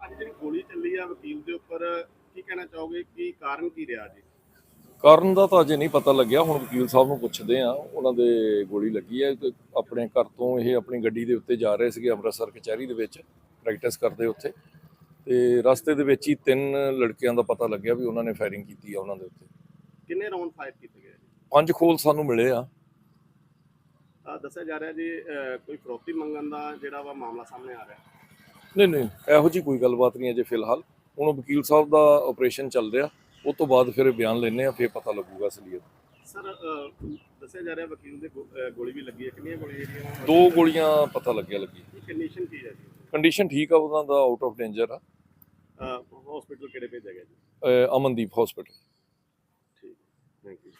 ਅੱਜ ਜਿਹੜੀ ਗੋਲੀ ਚੱਲੀ ਆ ਵਕੀਲ ਦੇ ਉੱਪਰ, ਕੀ ਕਹਿਣਾ ਚਾਹੋਗੇ? ਕੀ ਕਾਰਨ ਕੀ ਰਿਹਾ ਜੀ? ਕਾਰਨ ਦਾ ਤਾਂ ਅਜੇ ਨਹੀਂ ਪਤਾ ਲੱਗਿਆ। ਹੁਣ ਵਕੀਲ ਸਾਹਿਬ ਨੂੰ ਪੁੱਛਦੇ ਆ ਉਹਨਾਂ ਦੇ ਗੋਲੀ ਲੱਗੀ ਹੈ। ਆਪਣੇ ਘਰ ਤੋਂ ਇਹ ਆਪਣੀ ਗੱਡੀ ਦੇ ਉੱਤੇ ਜਾ ਰਹੇ ਸੀਗੇ ਅੰਮ੍ਰਿਤਸਰ ਕਚਹਿਰੀ ਦੇ ਵਿੱਚ ਪ੍ਰੈਕਟਿਸ ਕਰਦੇ ਉੱਥੇ। ਤੇ ਰਸਤੇ ਦੇ ਵਿੱਚ ਹੀ ਤਿੰਨ ਲੜਕਿਆਂ ਦਾ ਪਤਾ ਲੱਗਿਆ ਵੀ ਉਹਨਾਂ ਨੇ ਫਾਇਰਿੰਗ ਕੀਤੀ ਆ ਉਹਨਾਂ ਦੇ ਉੱਤੇ। ਕਿੰਨੇ ਰਾਉਂਡ ਫਾਇਰ ਕੀਤੇ ਗਏ? ਪੰਜ ਖੋਲ ਸਾਨੂੰ ਮਿਲੇ ਆ। ਦੱਸਿਆ ਜਾ ਰਿਹਾ ਜੀ ਕੋਈ ਫਰੋਤੀ ਮੰਗਣ ਦਾ ਜਿਹੜਾ ਵਾ ਮਾਮਲਾ ਸਾਹਮਣੇ ਆ ਰਿਹਾ। ਨਹੀਂ ਨਹੀਂ ਇਹੋ ਜੀ ਕੋਈ ਗੱਲਬਾਤ ਨਹੀਂ ਅਜੇ ਫਿਲਹਾਲ। ਹੁਣ ਵਕੀਲ ਸਾਹਿਬ ਦਾ ਆਪਰੇਸ਼ਨ ਚੱਲ ਰਿਹਾ। ਉਹ ਤੋਂ ਬਾਅਦ ਫਿਰ ਬਿਆਨ ਲੈਣੇ ਆ ਫਿਰ ਪਤਾ ਲੱਗੂਗਾ ਅਸਲੀਅਤ। ਸਰ ਦੱਸਿਆ ਜਾ ਰਿਹਾ ਵਕੀਲ ਦੇ ਗੋਲੀ ਵੀ ਲੱਗੀ ਹੈ। ਕਿੰਨੀਆਂ ਗੋਲੀਆਂ ਦੋ ਗੋਲੀਆਂ ਪਤਾ ਲੱਗਿਆ ਲੱਗੀ। ਕੰਡੀਸ਼ਨ ਕੀ ਹੈ ਕੰਡੀਸ਼ਨ ਠੀਕ ਆ ਉਹਨਾਂ ਦਾ ਆਊਟ ਆਫ ਡੇਂਜਰ ਆ। ਹਸਪੀਟਲ ਕਿਹੜੇ ਭੇਜਿਆ ਗਿਆ ਜੀ? ਅਮਨਦੀਪ ਹਸਪੀਟਲ ਠੀਕ ਥੈਂਕ ਯੂ